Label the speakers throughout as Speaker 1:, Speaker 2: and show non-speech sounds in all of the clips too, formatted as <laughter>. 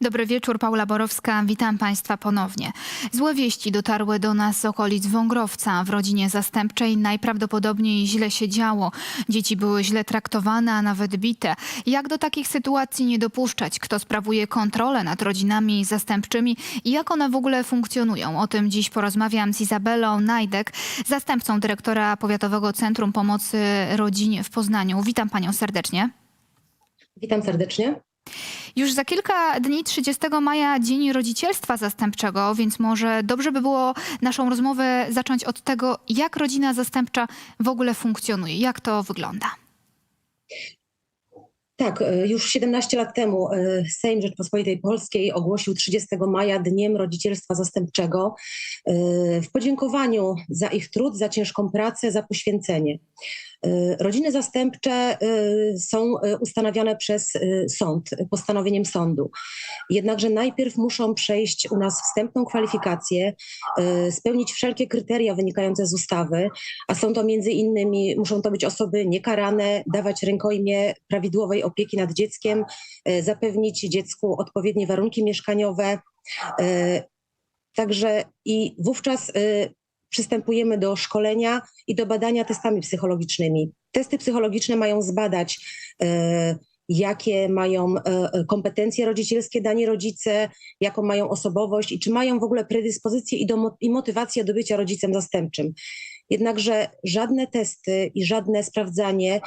Speaker 1: Dobry wieczór, Paula Borowska. Witam Państwa ponownie. Złe wieści dotarły do nas z okolic Wągrowca. W rodzinie zastępczej najprawdopodobniej źle się działo. Dzieci były źle traktowane, a nawet bite. Jak do takich sytuacji nie dopuszczać? Kto sprawuje kontrolę nad rodzinami zastępczymi i jak one w ogóle funkcjonują? O tym dziś porozmawiam z Izabelą Najdek, zastępcą dyrektora Powiatowego Centrum Pomocy Rodzinie w Poznaniu. Witam Panią serdecznie.
Speaker 2: Witam serdecznie.
Speaker 1: Już za kilka dni, 30 maja, Dzień Rodzicielstwa Zastępczego, więc może dobrze by było naszą rozmowę zacząć od tego, jak rodzina zastępcza w ogóle funkcjonuje, jak to wygląda.
Speaker 2: Tak, e, już 17 lat temu e, Sejm Rzeczpospolitej Polskiej ogłosił 30 maja Dniem Rodzicielstwa Zastępczego e, w podziękowaniu za ich trud, za ciężką pracę, za poświęcenie. E, Rodziny zastępcze e, są e, ustanawiane przez sąd, postanowieniem sądu. Jednakże najpierw muszą przejść u nas wstępną kwalifikację, spełnić wszelkie kryteria wynikające z ustawy, a są to między innymi, muszą to być osoby niekarane, dawać rękojmie prawidłowej opieki nad dzieckiem, zapewnić dziecku odpowiednie warunki mieszkaniowe. Także i wówczas przystępujemy do szkolenia i do badania testami psychologicznymi. Testy psychologiczne mają zbadać, e, jakie mają e, kompetencje rodzicielskie dani rodzice, jaką mają osobowość i czy mają w ogóle predyspozycje i, do, i motywację do bycia rodzicem zastępczym. Jednakże żadne testy i żadne sprawdzanie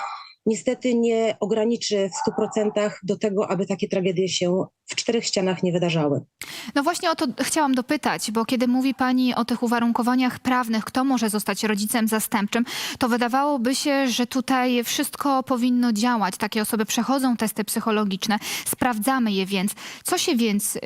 Speaker 2: niestety nie ograniczy w 100% do tego, aby takie tragedie się w czterech ścianach nie wydarzały.
Speaker 1: No właśnie o to chciałam dopytać, bo kiedy mówi Pani o tych uwarunkowaniach prawnych, kto może zostać rodzicem zastępczym, to wydawałoby się, że tutaj wszystko powinno działać. Takie osoby przechodzą testy psychologiczne, sprawdzamy je więc. Co się więc y,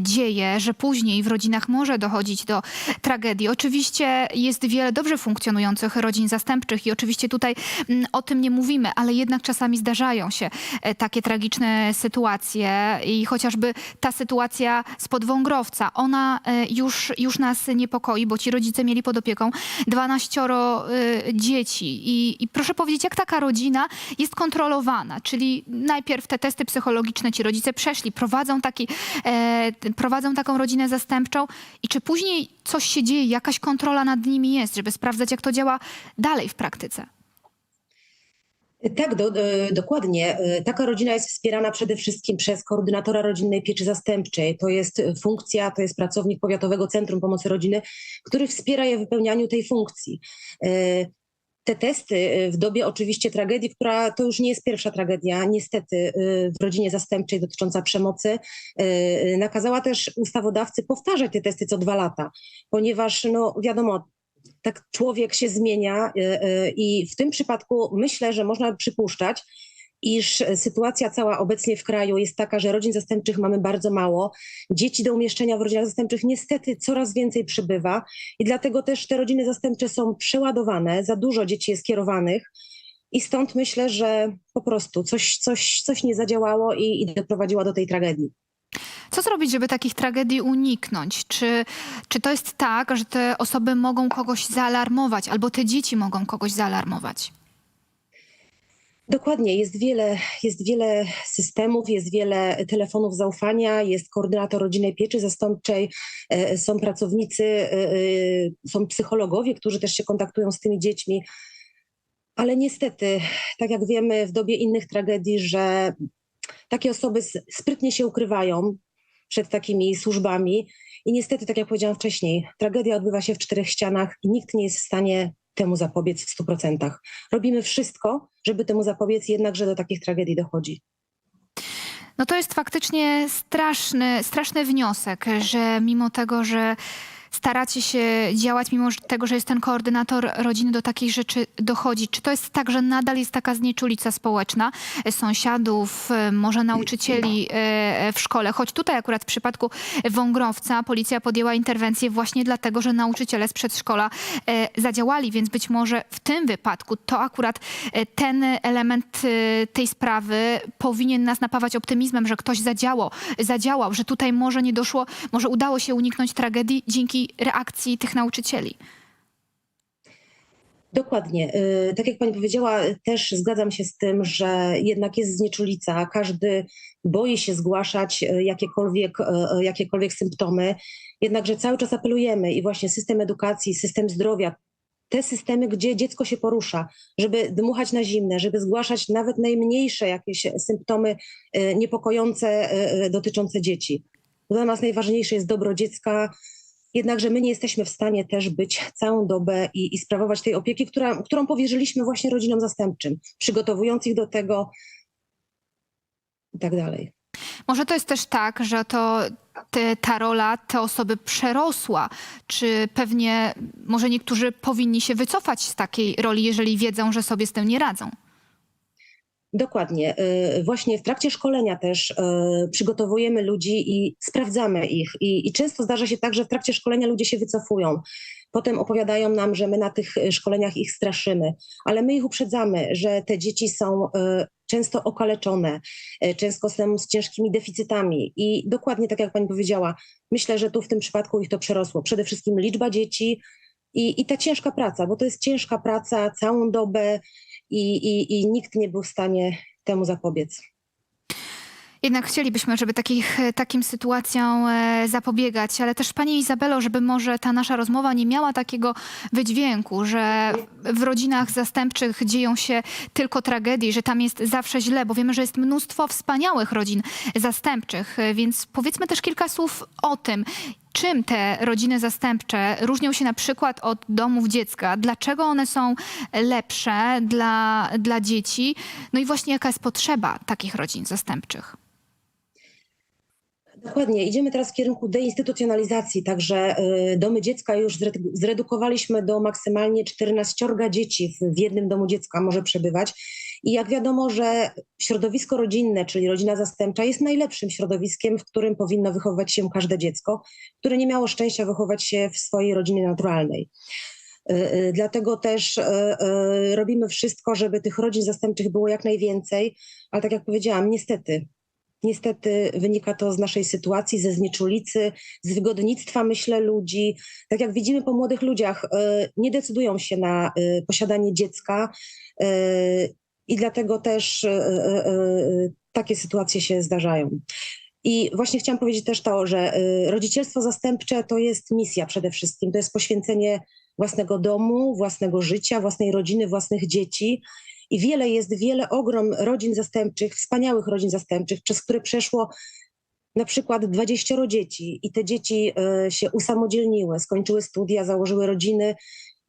Speaker 1: dzieje, że później w rodzinach może dochodzić do tragedii? Oczywiście jest wiele dobrze funkcjonujących rodzin zastępczych i oczywiście tutaj mm, o tym nie mówimy, ale jednak czasami zdarzają się e, takie tragiczne sytuacje i chociażby ta sytuacja spod Wągrowca, ona e, już, już nas niepokoi, bo ci rodzice mieli pod opieką 12 e, dzieci. I, i proszę powiedzieć, jak taka rodzina jest kontrolowana, czyli najpierw te testy psychologiczne ci rodzice przeszli, prowadzą, taki, prowadzą taką rodzinę zastępczą i czy później coś się dzieje, jakaś kontrola nad nimi jest, żeby sprawdzać, jak to działa dalej w praktyce?
Speaker 2: Tak, do, e, dokładnie. E, Taka rodzina jest wspierana przede wszystkim przez koordynatora rodzinnej pieczy zastępczej. To jest e, funkcja, to jest pracownik Powiatowego Centrum Pomocy Rodziny, który wspiera je w wypełnianiu tej funkcji. Te testy w dobie oczywiście tragedii, która to już nie jest pierwsza tragedia, niestety w rodzinie zastępczej dotycząca przemocy, nakazała też ustawodawcy powtarzać te testy co dwa lata, ponieważ no wiadomo, tak człowiek się zmienia y, y, i w tym przypadku myślę, że można przypuszczać, iż sytuacja cała obecnie w kraju jest taka, że rodzin zastępczych mamy bardzo mało. Dzieci do umieszczenia w rodzinach zastępczych niestety coraz więcej przybywa i dlatego też te rodziny zastępcze są przeładowane, za dużo dzieci jest kierowanych i stąd myślę, że po prostu coś, coś, coś nie zadziałało i, i doprowadziło do tej tragedii.
Speaker 1: Co zrobić, żeby takich tragedii uniknąć? Czy, czy to jest tak, że te osoby mogą kogoś zaalarmować, albo te dzieci mogą kogoś zaalarmować?
Speaker 2: Dokładnie, jest wiele, jest wiele systemów, jest wiele telefonów zaufania, jest koordynator rodzinnej pieczy zastępczej, e, są pracownicy, e, e, są psychologowie, którzy też się kontaktują z tymi dziećmi. Ale niestety, tak jak wiemy w dobie innych tragedii, że takie osoby sprytnie się ukrywają przed takimi służbami. I niestety, tak jak powiedziałam wcześniej, tragedia odbywa się w czterech ścianach i nikt nie jest w stanie temu zapobiec w 100%. Robimy wszystko, żeby temu zapobiec, jednakże do takich tragedii dochodzi.
Speaker 1: No to jest faktycznie straszny, straszny wniosek, że mimo tego, że staracie się działać, mimo że- tego, że jest ten koordynator rodziny, do takich rzeczy dochodzi. Czy to jest tak, że nadal jest taka znieczulica społeczna e, sąsiadów, e, może nauczycieli e, w szkole? Choć tutaj akurat w przypadku Wągrowca policja podjęła interwencję właśnie dlatego, że nauczyciele z przedszkola zadziałali, więc być może w tym wypadku to akurat ten element tej sprawy powinien nas napawać optymizmem, że ktoś zadziałał, zadziałał, że tutaj może nie doszło, może udało się uniknąć tragedii dzięki reakcji tych nauczycieli.
Speaker 2: Dokładnie. Y, Tak jak pani powiedziała, też zgadzam się z tym, że jednak jest znieczulica. Każdy boi się zgłaszać y, jakiekolwiek, y, jakiekolwiek symptomy. Jednakże cały czas apelujemy i właśnie system edukacji, system zdrowia, te systemy, gdzie dziecko się porusza, żeby dmuchać na zimne, żeby zgłaszać nawet najmniejsze jakieś symptomy niepokojące dotyczące dzieci. Dla nas najważniejsze jest dobro dziecka, Jednakże my nie jesteśmy w stanie też być całą dobę i, i sprawować tej opieki, która, którą powierzyliśmy właśnie rodzinom zastępczym, przygotowując ich do tego i tak dalej.
Speaker 1: Może to jest też tak, że to te, ta rola te osoby przerosła, czy pewnie może niektórzy powinni się wycofać z takiej roli, jeżeli wiedzą, że sobie z tym nie radzą.
Speaker 2: Dokładnie. Y, Właśnie w trakcie szkolenia też y, przygotowujemy ludzi i sprawdzamy ich. I, I często zdarza się tak, że w trakcie szkolenia ludzie się wycofują. Potem opowiadają nam, że my na tych y, szkoleniach ich straszymy, ale my ich uprzedzamy, że te dzieci są często okaleczone, często są z ciężkimi deficytami. I dokładnie tak jak pani powiedziała, myślę, że tu w tym przypadku ich to przerosło. Przede wszystkim liczba dzieci i, i ta ciężka praca, bo to jest ciężka praca całą dobę i, i, i nikt nie był w stanie temu zapobiec.
Speaker 1: Jednak chcielibyśmy, żeby takich, takim sytuacjom e, zapobiegać, ale też Pani Izabelo, żeby może ta nasza rozmowa nie miała takiego wydźwięku, że w rodzinach zastępczych dzieją się tylko tragedie, że tam jest zawsze źle, bo wiemy, że jest mnóstwo wspaniałych rodzin zastępczych, e, więc powiedzmy też kilka słów o tym, Czym te rodziny zastępcze różnią się na przykład od domów dziecka? Dlaczego one są lepsze dla, dla dzieci? No i właśnie jaka jest potrzeba takich rodzin zastępczych?
Speaker 2: Dokładnie. Idziemy teraz w kierunku deinstytucjonalizacji, także y, domy dziecka już zredu- zredukowaliśmy do maksymalnie 14 dzieci w jednym domu dziecka może przebywać. I jak wiadomo, że środowisko rodzinne, czyli rodzina zastępcza, jest najlepszym środowiskiem, w którym powinno wychowywać się każde dziecko, które nie miało szczęścia wychować się w swojej rodzinie naturalnej. Y, y, Dlatego też y, robimy wszystko, żeby tych rodzin zastępczych było jak najwięcej, ale tak jak powiedziałam, niestety Niestety wynika to z naszej sytuacji, ze znieczulicy, z wygodnictwa, myślę, ludzi. Tak jak widzimy po młodych ludziach, nie decydują się na posiadanie dziecka i dlatego też y, y, y, takie sytuacje się zdarzają. I właśnie chciałam powiedzieć też to, że rodzicielstwo zastępcze to jest misja przede wszystkim. To jest poświęcenie własnego domu, własnego życia, własnej rodziny, własnych dzieci. I wiele jest, wiele ogrom rodzin zastępczych, wspaniałych rodzin zastępczych, przez które przeszło na przykład 20 dzieci i te dzieci e, się usamodzielniły, skończyły studia, założyły rodziny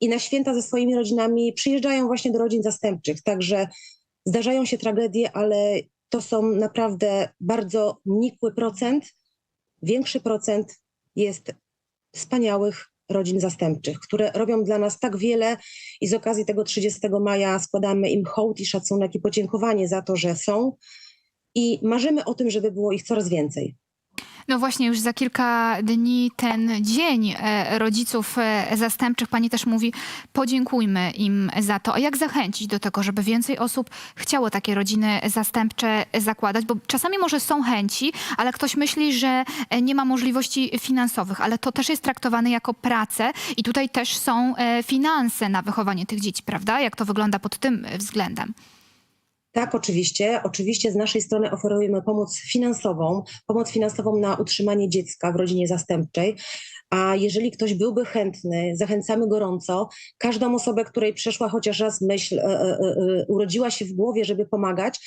Speaker 2: i na święta ze swoimi rodzinami przyjeżdżają właśnie do rodzin zastępczych. Także zdarzają się tragedie, ale to są naprawdę bardzo nikły procent. Większy procent jest wspaniałych rodzin zastępczych, które robią dla nas tak wiele i z okazji tego 30 maja składamy im hołd i szacunek i podziękowanie za to, że są i marzymy o tym, żeby było ich coraz więcej.
Speaker 1: No właśnie, już za kilka dni ten dzień e, rodziców e, zastępczych, pani też mówi, podziękujmy im za to. A jak zachęcić do tego, żeby więcej osób chciało takie rodziny zastępcze zakładać? Bo czasami może są chęci, ale ktoś myśli, że e, nie ma możliwości finansowych, ale to też jest traktowane jako pracę i tutaj też są finanse na wychowanie tych dzieci, prawda? Jak to wygląda pod tym względem?
Speaker 2: Tak, oczywiście. Oczywiście z naszej strony oferujemy pomoc finansową, pomoc finansową na utrzymanie dziecka w rodzinie zastępczej. A jeżeli ktoś byłby chętny, zachęcamy gorąco. Każdą osobę, której przeszła chociaż raz myśl, e, e, e, urodziła się w głowie, żeby pomagać.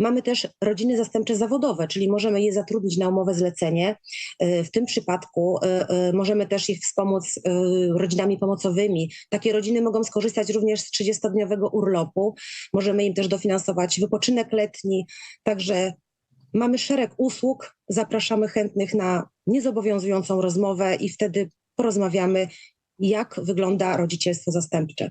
Speaker 2: Mamy też rodziny zastępcze zawodowe, czyli możemy je zatrudnić na umowę zlecenie. E, W tym przypadku e, e, możemy też ich wspomóc rodzinami pomocowymi. Takie rodziny mogą skorzystać również z 30-dniowego urlopu. Możemy im też dofinansować wypoczynek letni. Także mamy szereg usług. Zapraszamy chętnych na niezobowiązującą rozmowę i wtedy porozmawiamy, jak wygląda rodzicielstwo zastępcze.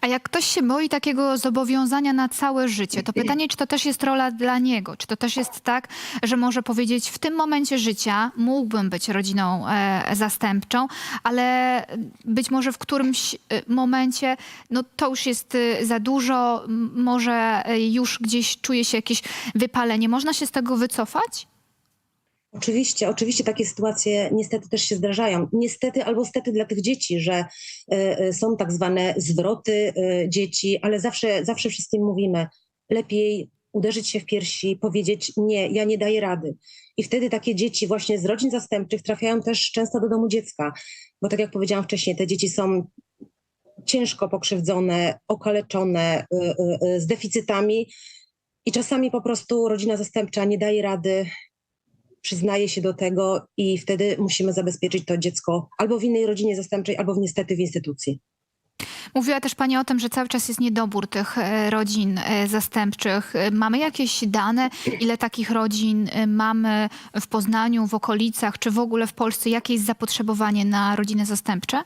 Speaker 1: A jak ktoś się boi takiego zobowiązania na całe życie, to pytanie, czy to też jest rola dla niego? Czy to też jest tak, że może powiedzieć, w tym momencie życia mógłbym być rodziną e, zastępczą, ale być może w którymś e, momencie, no to już jest e, za dużo, może e, już gdzieś czuje się jakieś wypalenie. Można się z tego wycofać?
Speaker 2: Oczywiście, oczywiście takie sytuacje niestety też się zdarzają. Niestety albo stety dla tych dzieci, że e, e, są tak zwane zwroty e, dzieci, ale zawsze, zawsze wszystkim mówimy, lepiej uderzyć się w piersi, powiedzieć nie, ja nie daję rady. I wtedy takie dzieci właśnie z rodzin zastępczych trafiają też często do domu dziecka, bo tak jak powiedziałam wcześniej, te dzieci są ciężko pokrzywdzone, okaleczone, z deficytami i czasami po prostu rodzina zastępcza nie daje rady, przyznaje się do tego i wtedy musimy zabezpieczyć to dziecko albo w innej rodzinie zastępczej, albo niestety w instytucji.
Speaker 1: Mówiła też Pani o tym, że cały czas jest niedobór tych e, rodzin e, zastępczych. E, Mamy jakieś dane, ile takich rodzin mamy w Poznaniu, w okolicach, czy w ogóle w Polsce? Jakie jest zapotrzebowanie na rodziny zastępcze?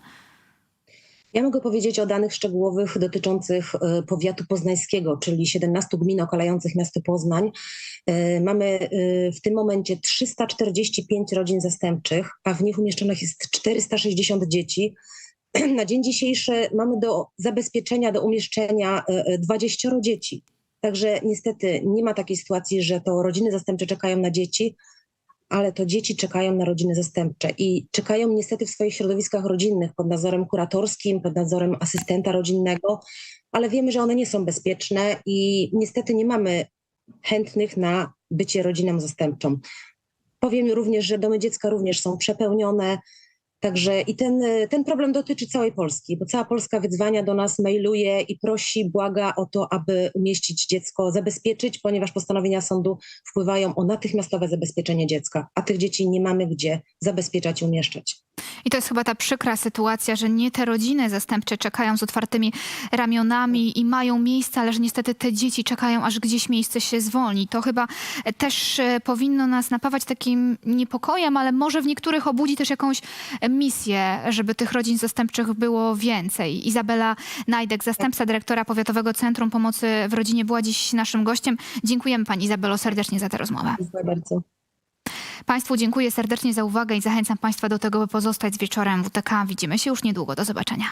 Speaker 2: Ja mogę powiedzieć o danych szczegółowych dotyczących e, powiatu poznańskiego, czyli 17 gmin okalających miasto Poznań. E, Mamy e, w tym momencie 345 rodzin zastępczych, a w nich umieszczonych jest 460 dzieci. <clears throat> Na dzień dzisiejszy mamy do zabezpieczenia, do umieszczenia e, e, 20 dzieci. Także niestety nie ma takiej sytuacji, że to rodziny zastępcze czekają na dzieci, ale to dzieci czekają na rodziny zastępcze i czekają niestety w swoich środowiskach rodzinnych pod nadzorem kuratorskim, pod nadzorem asystenta rodzinnego, ale wiemy, że one nie są bezpieczne i niestety nie mamy chętnych na bycie rodziną zastępczą. Powiem również, że domy dziecka również są przepełnione. Także i ten, ten problem dotyczy całej Polski, bo cała Polska wydzwania do nas, mailuje i prosi, błaga o to, aby umieścić dziecko, zabezpieczyć, ponieważ postanowienia sądu wpływają o natychmiastowe zabezpieczenie dziecka, a tych dzieci nie mamy gdzie zabezpieczać i umieszczać.
Speaker 1: I to jest chyba ta przykra sytuacja, że nie te rodziny zastępcze czekają z otwartymi ramionami i mają miejsce, ale że niestety te dzieci czekają, aż gdzieś miejsce się zwolni. To chyba też e, powinno nas napawać takim niepokojem, ale może w niektórych obudzi też jakąś misję, żeby tych rodzin zastępczych było więcej. Izabela Najdek, zastępca dyrektora Powiatowego Centrum Pomocy w Rodzinie, była dziś naszym gościem. Dziękujemy Pani Izabelo serdecznie za tę rozmowę.
Speaker 2: Dziękuję bardzo.
Speaker 1: Państwu dziękuję serdecznie za uwagę i zachęcam Państwa do tego, by pozostać z wieczorem WTK. Widzimy się już niedługo. Do zobaczenia.